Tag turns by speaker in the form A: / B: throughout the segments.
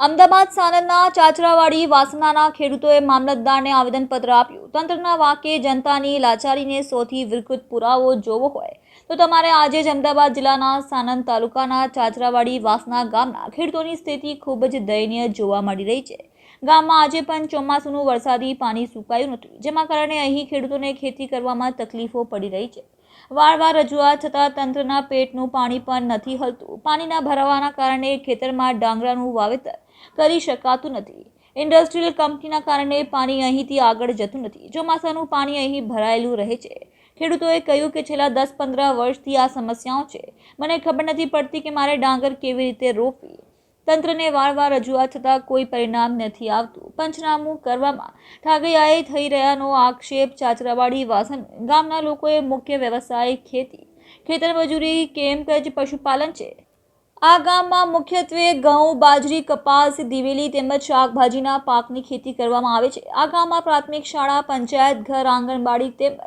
A: અમદાવાદ સાનંદના ચાચરાવાડી વાસનાના ખેડૂતોએ મામલતદારને આવેદનપત્ર આપ્યું. તંત્રના વાકે જનતાની લાચારીને સૌથી વિકૃત પુરાવો જોવો હોય તો તમારે આજે જ અમદાવાદ જિલ્લાના સાનંદ તાલુકાના ચાચરાવાડી વાસના ગામના ખેડૂતોની સ્થિતિ ખૂબ જ દયનીય જોવા મળી રહી છે. ગામમાં આજે પણ ચોમાસુનું વરસાદી પાણી સુકાયું નથી જેના કારણે અહીં ખેડૂતોને ખેતી કરવામાં તકલીફો પડી રહી છે. વારવાર રજૂઆત છતાં તંત્રના પેટનું પાણી પણ નથી હલતું. પાણીના ભરાવાના કારણે ખેતરમાં ડાંગરાનું વાવેતર કરી શકાતું નથી. ઇન્ડસ્ટ્રીયલ કંપનીના કારણે પાણી અહીંથી આગળ જતું નથી. ચોમાસાનું પાણી અહીં ભરાયેલું રહે છે. ખેડૂતોએ કહ્યું કે છેલ્લા દસ પંદર વર્ષથી આ સમસ્યાઓ છે. મને ખબર નથી પડતી કે મારે ડાંગર કેવી રીતે રોપવી. તંત્રને વારવાર રજૂઆત થતાં કોઈ પરિણામ નથી આવતું. પંચનામું કરવામાં ઠાગૈયાએ થઈ રહ્યાનો આક્ષેપ ચાચરાવાડી વાસણ ગામના લોકોએ મુખ્ય વ્યવસાય ખેતી ખેતર મજૂરી કેમ કે પશુપાલન છે. આ ગામમાં મુખ્યત્વે ઘઉં, બાજરી, કપાસ, દિવેલી તેમજ શાકભાજીના પાકની ખેતી કરવામાં આવે છે. આ ગામમાં પ્રાથમિક શાળા, પંચાયત ઘર, આંગણવાડી તેમજ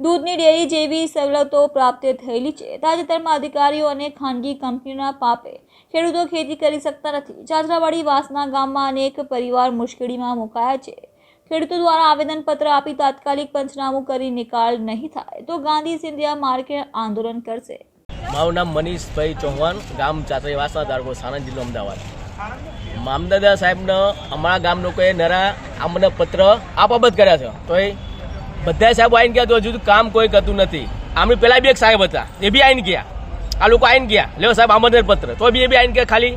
A: દૂધની ડેરી જેવી સવલતો પ્રાપ્ત થયેલી છે. તાજેતરમાં અધિકારીઓ અને ખાનગી કંપનીઓના પાપે ખેડૂતો ખેતી કરી શકતા નથી. ચાચરાવાડી વાસના ગામમાં અનેક પરિવાર મુશ્કેલીમાં મુકાયા છે. ખેડૂતો દ્વારા આવેદનપત્ર આપી તાત્કાલિક પંચનામું કરી નિકાલ નહીં થાય તો ગાંધી સિંધિયા માર્કેટ આંદોલન કરશે.
B: મારું નામ મનીષભાઈ ચૌહાણ, ગામ ચાતરી વાસણા તાલુકો સાણંદ જિલ્લો અમદાવાદ. મામદાદા સાહેબને અમારા ગામ લોકોએ નરા આમને પત્ર આપબત કર્યા છે. તો એ બધા સાહેબ આવીને ગયા તો હજુ કામ કોઈ કરતું નથી. આમની પહેલા બી એક સાહેબ હતા, એ બી આવીને ગયા. આ લોકો આવીને ગયા. લેવો સાહેબ આમંત્રણ પત્ર તો બી એ બી આવીને ગયા ખાલી.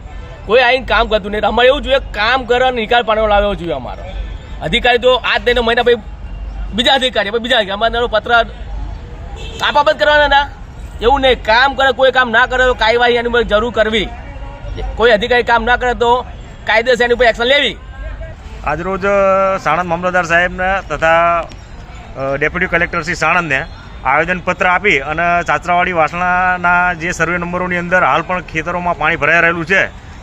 B: કોઈ આવીને કામ કરતું નહીં અમારે એવું જોઈએ, કામ કરો નિકાલ પાડવા લાવ્યો જોઈએ અમારો. અધિકારી તો આજ તેને મહિના પછી બીજા અધિકારી. બીજા અમારે પત્ર આપાબત કરવાના ના એવું નહીં, કામ કરે, કોઈ કામ ના કરે તો કાર્યવાહી એની ઉપર જરૂર કરવી. કોઈ અધિકારી કામ ના કરે તો કાયદેસર એની ઉપર એક્શન લેવી.
C: આજરોજ સાણંદ મામલતદાર સાહેબને તથા ડેપ્યુટી કલેક્ટર શ્રી સાણંદને આવેદનપત્ર આપી અને ચાચરાવાડી વાસણાના જે સર્વે નંબરોની અંદર હાલ પણ ખેતરોમાં પાણી ભરાઈ રહેલું છે,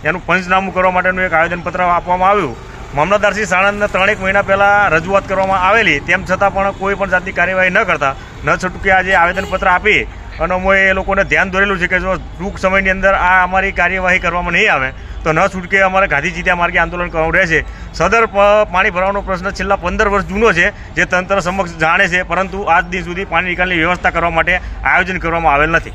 C: એનું પંચનામું કરવા માટેનું એક આવેદનપત્ર આપવામાં આવ્યું. મામલતદાર શ્રી સાણંદને ત્રણેક મહિના પહેલાં રજૂઆત કરવામાં આવેલી, તેમ છતાં પણ કોઈ પણ જાતની કાર્યવાહી ન કરતા, ન છૂટકે આજે આવેદનપત્ર આપી અને અમે એ લોકોને ધ્યાન દોરેલું છે કે જો ટૂંક સમયની અંદર આ અમારી કાર્યવાહી કરવામાં નહીં આવે, તો ન છૂટકે અમારે ગાંધી જીત્યા માર્ગે આંદોલન કરવાનું રહેશે. સદર પાણી ભરવાનો પ્રશ્ન છેલ્લા પંદર વર્ષ જૂનો છે, જે તંત્ર સમક્ષ જાણે છે, પરંતુ આજ દિન સુધી પાણી નિકાલની વ્યવસ્થા કરવા માટે આયોજન કરવામાં આવેલ નથી.